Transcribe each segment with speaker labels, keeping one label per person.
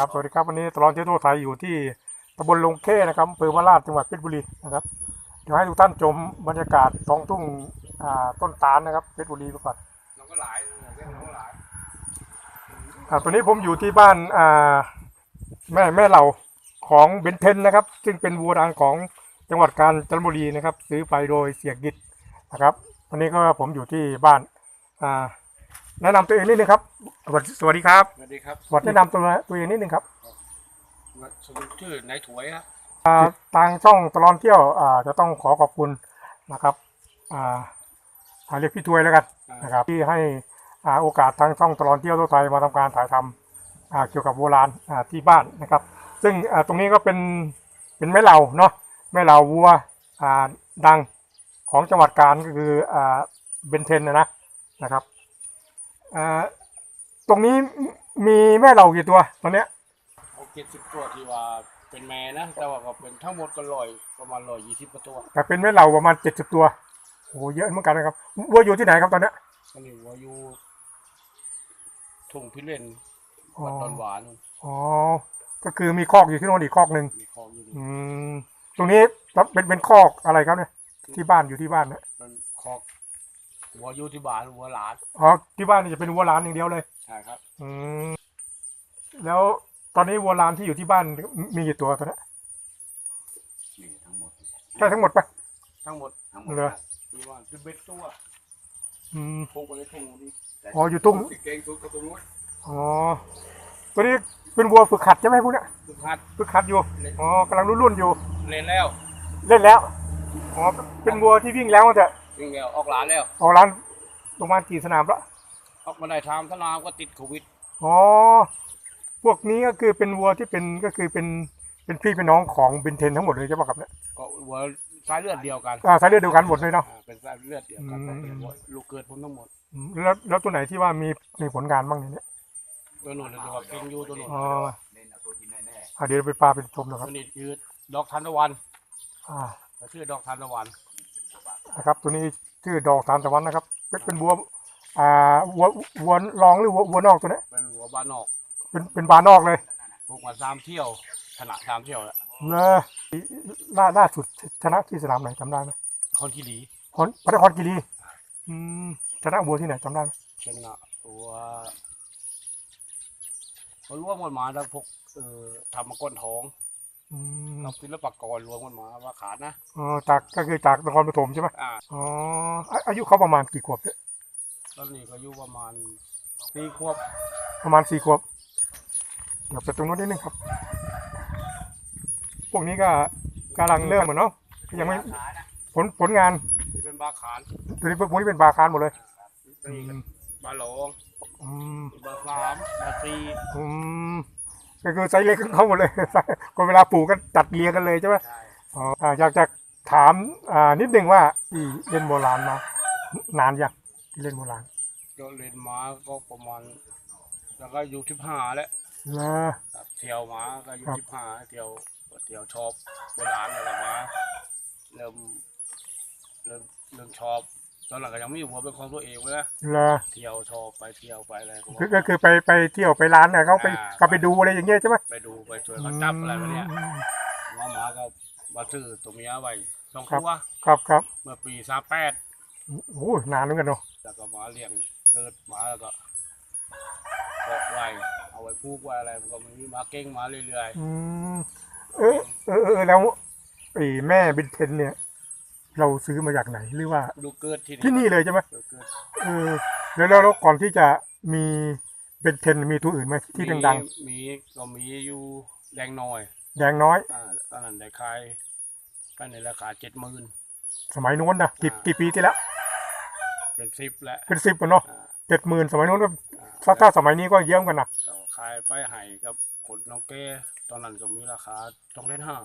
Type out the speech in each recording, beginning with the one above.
Speaker 1: ครับสวัสดีครับวันนี้ตลอดเที่ยวทั่วไทยอยู่ที่ตำบลลงเข้นะครับอำเภอวราชจังหวัดเพชรบุรีนะครับเดี๋ยวให้ทุกท่านชมบรรยากาศท้องทุ่งอ่าต้นตาลนะครับเพชรบุรีไปก่อน
Speaker 2: เราก็หลายเรียกเราก็หลาย
Speaker 1: อ่าตอนนี้ผมอยู่ที่บ้านอ่าแม่แม่เหล่าของเบนเทนนะครับ ซึ่งเป็นวัวดังของจังหวัดกาญจนบุรีนะครับ ซื้อไปโดยเสียกิจนะครับวันนี้ก็ผมอยู่ที่บ้านอ่า แนะนำตัวเองนิดนึงครับสวัสดีสวัสดีครับ
Speaker 2: สวัสดีครับ
Speaker 1: สวัสดีแนะนำตัวตัวเองนิดนึงครับ
Speaker 2: สมุนชื่อนายถวยครับ
Speaker 1: อ่าทางช่องตลอดเที่ยวอ่าจะต้องขอขอบคุณนะครับอ่าอ่าเรียกพี่ทวยแล้วกันนะครับที่ให้อ่าโอกาสทางช่องตลอดเที่ยวทั่วไทยมาทำการถ่ายทำอ่าเกี่ยวกับโบราณอ่าที่บ้านนะครับ ซึ่งอ่าตรงนี้ก็เป็นเป็นแม่เหล่าเนาะแม่เหล่าวัวอ่าดังของจังหวัดกาญก็คืออ่าเบนเทนนะนะนะครับ อ่าตรงนี้มีแม่เหล่ากี่ตัวตอนเนี้ย
Speaker 2: เอาเจ็ดสิบตัวที่ว่าเป็นแม่นะแต่ว่าก็เป็นทั้งหมดก็ลอยประมาณลอยยี่สิบกว่าตัว
Speaker 1: แต่เป็นแม่เหล่าประมาณเจ็ดสิบตัวโอ้โหเยอะเหมือนกันนะครับวัวอยู่ที่ไหนครับตอนเนี้ย
Speaker 2: อันนี้วัวอยู่ทุ่งพิเรน
Speaker 1: อ๋อ
Speaker 2: วัดดอนหวาน
Speaker 1: อ๋อก็คือมีคอกอยู่ที่โน่นอีกคอกหนึ่ง
Speaker 2: มีคลองอยู่นี่
Speaker 1: อืมตรงนี้เป็นเป็นคอกอะไรครับเนี่ยที่บ้านอยู่ที่บ้านเนี่ย
Speaker 2: มันคอก วัวอยู่ที่บ้านวัวหลาน
Speaker 1: อ๋อที่บ้านนี่จะเป็นวัวลานอย่างเดียวเลย
Speaker 2: ใช่ครับ
Speaker 1: อืมแล้วตอนนี้วัวลานที่อยู่ที่บ้านมีกี่ตัวตอนเนี้ย
Speaker 3: นี่ทั้งหมด
Speaker 1: ใช่ทั้งหมดปะ
Speaker 2: ทั้งหมด
Speaker 3: ทั้งหมด
Speaker 1: เหรอ
Speaker 2: มีว่าสิบเอ็ดตัว
Speaker 1: อืม
Speaker 2: พกไปในทุ่งนี้
Speaker 1: อ๋ออยู่ตุ้ง
Speaker 2: ติดเก่งสุดก็ตรงนู้น
Speaker 1: อ๋อตัวนี้เป็นวัวฝึกขัดใช่ไหมพวกเนี้ย
Speaker 2: สุดทัด
Speaker 1: ฝึกขัดอยู่อ๋อกำลังรุ่นๆอยู่
Speaker 2: เล่นแล้ว
Speaker 1: เล่นแล้วอ๋อเป็นวัวที่วิ่งแล้วแต่
Speaker 2: วิ่งแล้วออกหลานแล้ว
Speaker 1: ออกร้านประมาณกี่สนามละ
Speaker 2: ออกมาได้ทำสนามก็ติดโควิด
Speaker 1: อ๋อ พวกนี้ก็คือเป็นวัวที่เป็นก็คือเป็นเป็นพี่เป็นน้องของเบนเทนทั้งหมดเลยใช่ป่ะครับเนี่ย
Speaker 2: ก็วัวสายเลือดเดียวกัน
Speaker 1: อ่าสายเลือดเดียวกันหมดเลยเนาะ
Speaker 2: อ่าเป็นสายเลือดเดียวกัน
Speaker 1: อืม
Speaker 2: เป็นวัวลูกเกิดผมทั้งหมด
Speaker 1: อืมแล้วแล้วตัวไหนที่ว่ามีมีผลงานบ้างเนี่ย
Speaker 2: ตัวนู้นเลยว่าเก่งอยู่ตัวนู้น
Speaker 1: อ๋อ
Speaker 3: เน้นเอาตัวที่แน่
Speaker 1: อ่าเดี๋ยวไปปลาไปชมนะครับ
Speaker 2: ตัวนี้คือดอกทานตะวัน
Speaker 1: อ่า
Speaker 2: ชื่อดอกทานตะวัน
Speaker 1: นะครับ ตัวนี้ชื่อดอกทานตะวันนะครับ เป็นเป็นวัวอ่าวัววัวรองหรือวัววัวนอกตัวเนี้ย
Speaker 2: เป็นหัวบ้านนอก
Speaker 1: เป็นเป็นบานอกเลย
Speaker 2: ปลูกมาสามเที่ยวชนะสามเที่ยวแล้ว
Speaker 1: เนอะล่าล่าสุดชนะที่สนามไหนจำได้ไหม
Speaker 2: คนขี้หลี
Speaker 1: พรพระนครคีรีอืมชนะวัวที่ไหนจำได้ไหม
Speaker 2: ชนะตัวมันร่วมกันมาแล้วพวกเอ่อทำมาก้นท้อง
Speaker 1: อืม
Speaker 2: เราศิลปากรรวมกันมาว่าขาดนะ
Speaker 1: อ๋อจากก็คือจากนครปฐมใช่ไหม
Speaker 2: อ่า
Speaker 1: อ๋ออาอายุเขาประมาณกี่ขวบเนี่ย
Speaker 2: ตอนนี้ก็อายุประมาณสี่ขวบ
Speaker 1: ประมาณสี่ขวบเดี๋ยวไปตรงนู้นนิดนึงครับ พวกนี้ก็กำลังเริ่มเหมือนเนาะยังไม่ผลผลงาน
Speaker 2: นี่เป็นบาขาน
Speaker 1: ตัวนี้พวกนี้เป็นบาคานหมดเลย
Speaker 2: นี่เป็นบาหลง
Speaker 1: อืม
Speaker 2: บาสามบาสี่
Speaker 1: อืม ก็คือไซส์เล็กของเขาหมดเลยก็เวลาปลูกก็จัดเรียงกันเลยใช่ไหม
Speaker 2: ใช่
Speaker 1: อ๋ออ่าอยากจะถามอ่านิดนึงว่าที่เล่นโบราณมานานยังที่เล่นโบราณ
Speaker 2: ก็เล่นมาก็ประมาณแล้วก็อยู่ที่ห้าแล้ว
Speaker 1: นะ
Speaker 2: ครับเที่ยวมาก็อยู่
Speaker 1: ครับ
Speaker 2: ที่ห้าเที่ยวเที่ยวชอบโบราณอะไรมาเริ่มเริ่มเริ่มชอบ ตอนหลังก็ยังไม่อยู่หัวเป็นของตัวเองเลยนะ
Speaker 1: นะ
Speaker 2: เที่ยวชอบไปเที่ยวไปอะไรก็
Speaker 1: คือก็คือไปไปเที่ยวไปร้านเนี่ยเขาไป
Speaker 2: อ่า
Speaker 1: ก็ไปดูอะไรอย่างเงี้ยใช่ไหม
Speaker 2: ไปดูไปช่วยเขาจับอะไรมาเนี่ย
Speaker 1: อืม
Speaker 2: หมาหมาก็มาซื้อตัวเมียไว้สอง
Speaker 1: ครับ
Speaker 2: ตัว
Speaker 1: ครับครับ
Speaker 2: เมื่อปีสามแปด
Speaker 1: โอ้ยนานเหมือนกันเนาะ
Speaker 2: แล้วก็มาเลี้ยงเกิดหมาแล้วก็เกาะไว้เอาไว้พูกไว้อะไรมันก็มีหมาเก่งมาเรื่อย
Speaker 1: อืมเออเออเออแล้วไอ้แม่เบนเทนเนี่ย เราซื้อมาจากไหนหรือว่า
Speaker 2: ๆดูเกิดที่
Speaker 1: ที่นี่เลยใช่ไหม
Speaker 2: ดูเกิด
Speaker 1: เออแล้วแล้วแล้วก่อนที่จะมีเบนเทนมีตัวอื่นไหมที่ดัง
Speaker 2: มีมีก็มีอยู่แดงน้อย
Speaker 1: ๆแดงน้อย
Speaker 2: อ่าตอนนั้นได้ขายไปในราคาเจ็ดหมื่น
Speaker 1: สมัยโน้นนะกี่
Speaker 2: อ่า
Speaker 1: กี่ปีที่แล้ว
Speaker 2: เป็นสิบแล้ว
Speaker 1: เป็นสิบเนาะ
Speaker 2: อ่า
Speaker 1: เจ็ดหมื่นสมัยโน้นก็
Speaker 2: อ่า
Speaker 1: ถ้าถ้าสมัยนี้ก็เยี่ยมกันนะ
Speaker 2: ก็ขายไปให้กับคนน้องแก้ตอนนั้นก็มีราคาต้องเล่นห้า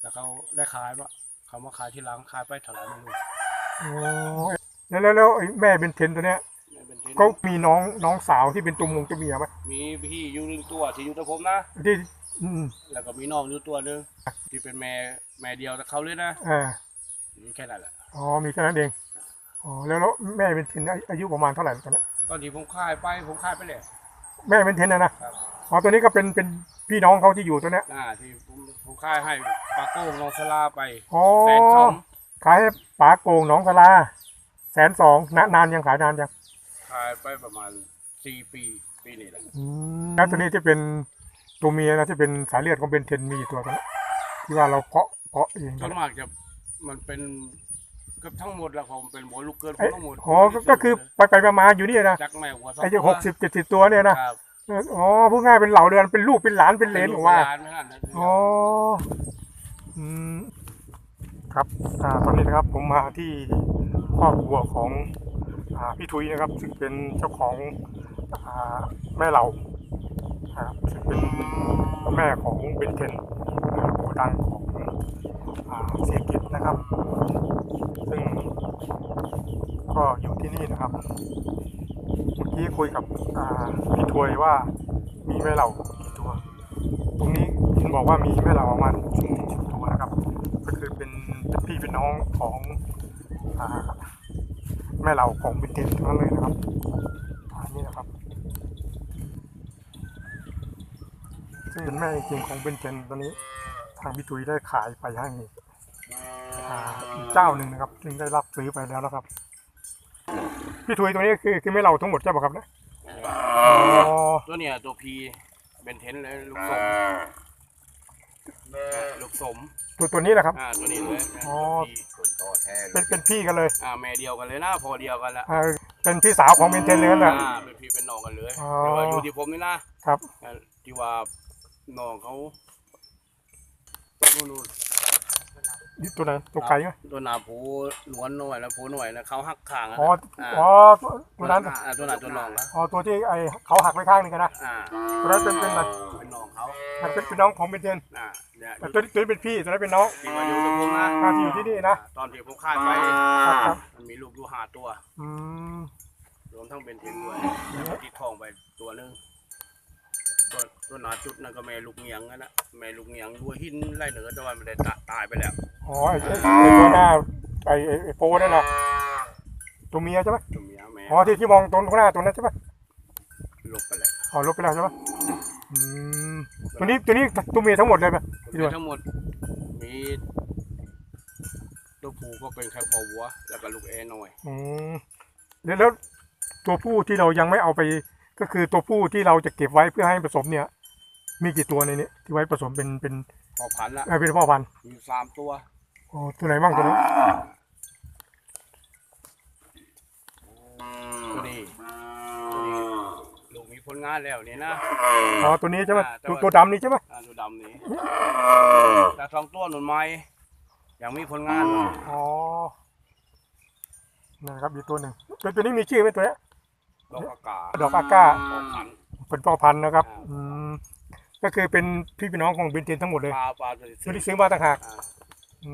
Speaker 2: แล้วเขาได้ขายปะ เขามาขายที่ร้านขายไปเท่าไหร่ไม่รู้
Speaker 1: โอ้ยแล้วแล้วแล้วไอ้แม่เบนเทนตัวเนี้ย
Speaker 2: ไม่เป็นที่
Speaker 1: เขามีน้องน้องสาวที่เป็นตัวมงตัวเมียไหม
Speaker 2: มีพี่อยู่หนึ่งตัวที่อยู่กับผมนะ
Speaker 1: ที่อืม
Speaker 2: แล้วก็มีน้องอยู่ตัวหนึงที่เป็นแม่แม่เดียวกับเขาเลยนะ
Speaker 1: อ่า
Speaker 2: มีแค่นั้นแหละ
Speaker 1: อ๋อมีแค่นั้นเองอ๋อแล้วแล้วแม่เบนเทนอายุประมาณเท่าไหร่ตอนนั้น
Speaker 2: ตอนที่ผมขายไปผมขายไปเลย
Speaker 1: แม่เบนเทนนะนะครับ อ๋อ๋อตัวนี้ก็เป็นเป็นพี่น้องเขาที่อยู่ตัวเนี้ย
Speaker 2: อ่าที่ผมผมค่ายให้ปาโก้นองสลาไป
Speaker 1: อ๋อ
Speaker 2: แสนสอง
Speaker 1: ขายให้ป๋าโกงหนองสลาแสนสองนานานยังขายนานยัง
Speaker 2: ขายไปประมาณสี่ปีปีนี้แหละ
Speaker 1: แล้วตัวนี้ที่เป็นตัวเมียนะที่เป็นสายเลือดของเบนเทนมีกี่ตัวกันนะที่ว่าเราเพาะเพาะเอง
Speaker 2: ส่วนมากจะมันเป็นเกือบทั้งหมดแล้วผมเป็นหัวลูกเกิน
Speaker 1: เอ้ย
Speaker 2: ทั้งหมด
Speaker 1: อ๋อก็ก็คือไปไปมาๆอยู่นี่นะ
Speaker 2: จักแม่หัวสอง
Speaker 1: ไอ้ที่
Speaker 2: ตัว
Speaker 1: หกสิบเจ็ดสิบตัวเนี่ยนะ ครับเอออ๋อพูดง่ายเป็นเหล่าเดือนเป็นลูกเป็นหลานเป็นเหลนของว่า
Speaker 2: ป็นลูกเป็นหลนไม่นั่นนะ
Speaker 1: อ๋อ อืม ครับ อ่า ตอนนี้นะครับ ผมมาที่ครอบครัวของ อ่า พี่ทุยนะครับ ซึ่งเป็นเจ้าของ อ่า แม่เหล่านะครับซึ่งเป็นแม่ของเบนเทนนะครับผู้ดังของ อ่า เสียกิจนะครับ ซึ่ง ก็อยู่ที่นี่นะครับ เมื่อกี้คุยกับ อ่า พี่ ทวยว่ามีแม่เหล่ากี่ตัว ตรงนี้เห็นบอกว่ามีแม่เหล่าประมาณสิบตัวนะครับ ก็คือเป็นเป็นพี่เป็นน้องของอแม่เหล่าของบินเทนทั้งนั้นเลยนะครับอันนี้นะครับซึ่งเป็นแม่จริงของเบนเทนตอนนี้ ทางพี่ตุยได้ขายไปให้อีกเจ้าหนึ่งนะครับ ซึ่งได้รับซื้อไปแล้วนะครับ พี่ทุยตัวนี้คือคือแม่เหล่าทั้งหมดใช่ป่ะครับเนี่ย
Speaker 2: ตัวเนี่ยตัวพีเป็นเทนเลยลูกสมลูกสม
Speaker 1: ตัวตัวนี้แหละครับ
Speaker 2: อ่าตัวนี้เลย
Speaker 1: อ๋อ
Speaker 2: ตัวพี
Speaker 3: คนโตแท้เล
Speaker 1: เป็น
Speaker 3: ย
Speaker 1: เป็นพี่กันเลย
Speaker 2: อ่าแม่เดียวกันเลยนะพอเดียวกันละ
Speaker 1: อ่าเป็นพี่สาวของเบนเทนเลยนั่นแหละ
Speaker 2: อ่าเป็นพี่เป็นน้องกันเลย
Speaker 1: อ๋อ
Speaker 2: แต่ว่าอยู่ที่ผมนี่นะครับอ่าที่ว่าน้องเขานู่น
Speaker 1: ตัวไหนตัวไก่ไหม
Speaker 2: ๆตัวหนาผูล้วนหน่อยแล้วผูหน่อยนะเขาหักขางอะ
Speaker 1: อ๋อ
Speaker 2: อ่า
Speaker 1: อ๋อตัวตัวนั้น
Speaker 2: อ่าตัวหนาตัวน้องนะ
Speaker 1: อ๋อตัวที่ไอเขาหักไปข้างหนึงกันนะ
Speaker 2: อ่า
Speaker 1: ตัวนั้นเป็นเป็นอะไร
Speaker 2: เป็นน้องเขา
Speaker 1: มันเป็นเป็นน้องของเบนเทน
Speaker 2: อ่าเนี่ย
Speaker 1: แต่ตัวนี้ตัวนี้เป็นพี่ตัวนั้นเป็นน้อง
Speaker 2: ที่มาอยู่กับผมนะ
Speaker 1: อ่าที่อยู่ที่นี่นะ
Speaker 2: ตอนที่ผมคายไป
Speaker 1: ครับครับ
Speaker 2: มันมีลูกอยู่ห้าตัว
Speaker 1: อืม
Speaker 2: รวมทั้งเป็นเทนด้วยแล้วก็ติดทองไปตัวหนึง ตัวตัวหนาจุดนั่นก็แม่ลูกเงียงนั่นนะแม่ลูกเงียงด้วยหินไล่เหนือแต่ว่าไม่ได้ตะตายไปแล้ว
Speaker 1: อ๋อไอไอ้ไอตัวหน้าไอไอ้ไอโปนั่นนะตัวเมียใช่ไหม
Speaker 2: ตัวเมียแม่
Speaker 1: อ๋อที่ที่มองตรงข้างหน้าตัวนั้นใช่ไหม
Speaker 2: ลบไปแล้ว
Speaker 1: อ๋อลบไปแล้วใช่ไหมอืมตัวนี้ตัวนี้ตัวเมียทั้งหมดเลยไหมพี่ด้วย
Speaker 2: ทั้งหมดมีตัวผูก็เป็นแค่พอวัวแล้วก็ลูกเอหน่อย
Speaker 1: อืมแล้วแล้วตัวผู้ที่เรายังไม่เอาไป ก็คือตัวผู้ที่เราจะเก็บไว้เพื่อให้ผสมเนี่ย มีกี่ตัวในนี้ที่ไว้ผสมเป็นเป็น
Speaker 2: พอพันธุ์ละ
Speaker 1: เอ่อเป็นพ่อพันธุ์
Speaker 2: มีสามตัว
Speaker 1: อ๋อตัวไหนบ้างตัวนี้
Speaker 2: ตัวนี้ตัวนี้ลูกมีผลงานแล้วนี่นะ
Speaker 1: อ๋อตัวนี้ใช่ไหม
Speaker 2: อ่าแต่
Speaker 1: ตัว
Speaker 2: ว่า
Speaker 1: ตัวดำนี่ใช่ไหม
Speaker 2: อ่าตัวดำนี้แต่สองตัวหนุนไม้ยังมีผลงาน
Speaker 1: อ๋อนะครับอีกตัวหนึ่งตัวตัวนี้มีชื่อไหมตัวเนี้ย
Speaker 2: ดอกอากาศ
Speaker 1: ดอกอาก้า
Speaker 2: พอพันธุ์
Speaker 1: เป็นพ่อพันธุ์นะครับ
Speaker 2: อ่า
Speaker 1: อืมก็คือเป็นพี่พี่น้องของเบนเทนทั้งหมดเลย
Speaker 2: ปลาปลาตัว
Speaker 1: ตัวที่ซื้อมาต่างหาก
Speaker 2: อ่า
Speaker 1: อื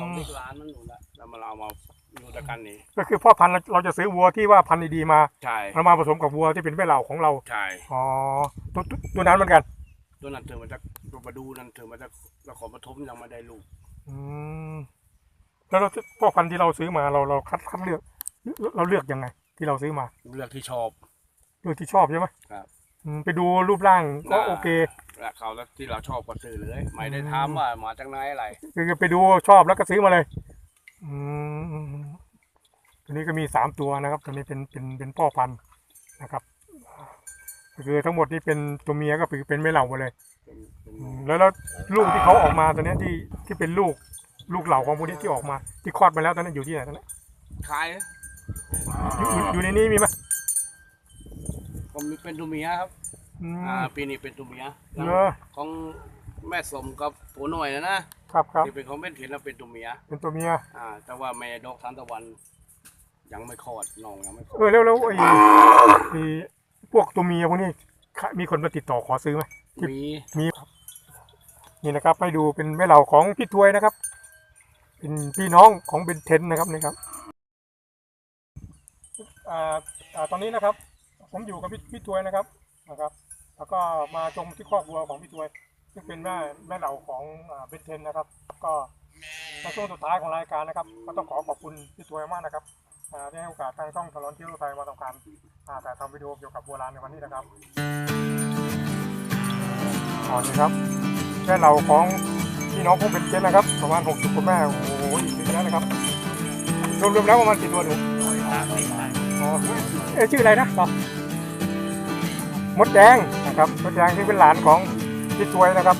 Speaker 2: ต้อง
Speaker 1: ม
Speaker 2: มีร้านมันอยู่ละแล้วมาเอามาอยู่ด้วยกันนี่
Speaker 1: ก็คือพ่อพันธุ์เราเราจะซื้อวัวที่ว่าพันธุ์ดีๆมา
Speaker 2: ใช่
Speaker 1: เรามาผสมกับวัวที่เป็นแม่เหล่าของเรา
Speaker 2: ใช่
Speaker 1: อ๋อตัวตัวตัวนั้นเหมือนกัน
Speaker 2: ตัวนั้นเธอมาจากตัวประดูนั่นเธอมาจากนครปฐมยังไม่ได้ลูก
Speaker 1: อืมแล้วเราพ่อพันธุ์ที่เราซื้อมาเราเราคัดคัดเลือกเราเลือกยังไง ที่เราซื้อมา
Speaker 2: เลือกที่ชอบ
Speaker 1: เลือกที่ชอบใช่ไหม
Speaker 2: ครับ
Speaker 1: อืมไปดูรูปร่างก็โอเค
Speaker 2: และเขาแล้วที่เราชอบก็ซื้อเลย ไม่ได้ถามว่ามาจากไหนอะไร
Speaker 1: คือไปดูชอบแล้วก็ซื้อมาเลย อืมตัวนี้ก็มีสามตัวนะครับ ตัวนี้เป็นเป็นเป็นพ่อพันธุ์นะครับก็คือทั้งหมดนี่เป็นตัวเมียก็คือเป็นแม่เหล่าหมดเลย
Speaker 2: เป็นเป็น
Speaker 1: อืมแล้วแล้วลูกที่เขาออกมาตัวเนี้ยที่ที่เป็นลูกลูกเหล่าของพวกนี้ที่ออกมา ที่คลอดมาแล้วตอนนั้นอยู่ที่ไหนตอนนั้น
Speaker 2: ขาย
Speaker 1: อยู่อยู่อยู่ในนี้มีไหม
Speaker 2: ผมมีเป็นตัวเมียครับ
Speaker 1: อืม
Speaker 2: อ่า ปีนี้เป็นตัวเมีย
Speaker 1: เนอะ
Speaker 2: ของแม่สมกับผัวหน่อยนะนะครับ
Speaker 1: ครับ
Speaker 2: ที่เป็นของเป็นเข็นแล้วเป็นตัวเมีย
Speaker 1: เป็นตัวเมีย
Speaker 2: อ่า แต่ว่าแม่ดอกทานตะวัน ยังไม่คลอดน้องยังไม่คลอ
Speaker 1: เอ
Speaker 2: ด
Speaker 1: อแล้วแล้วไอ้ไอ้พวกตัวเมียพวกนี้ค่ะมีคนมาติดต่อขอซื้อไหมที่
Speaker 2: มี
Speaker 1: มีครับนี่นะครับให้ดูเป็นแม่เหล่าของพี่ทวยนะครับ เป็นพี่น้องของเบนเทนนะครับนี่ครับอ่าอ่า ตอนนี้นะครับ ผมอยู่กับพี่พี่ทวยนะครับนะครับ แล้วก็มาชมที่ครอบครัวของพี่ทวย ซึ่งเป็นแม่แม่เหล่าของอเบนเทนนะครับ ก็ในช่วงสุดท้ายของรายการนะครับ ก็ต้องขอขอบคุณพี่ทวยมากนะครับที่ให้โอกาสทางช่องตลอดเที่ยวไทยมาทำการอ่าถ่ายทำวิดีโอเกี่ยวกับโบราณในวันนี้นะครับอ๋อนี่ครับแม่เราของพี่น้องคงเป็นเจนนะครับประมาณหกสิบกว่าแม่โอ้โหอีกเยอะแล้วนะครับรวมๆแล้วประมาณกี่ตัวหนู อ๋อเอ๊ะชื่ออะไรนะต่อมดแดงนะครับมดแดงที่เป็นหลานของพี่ชวยนะครับ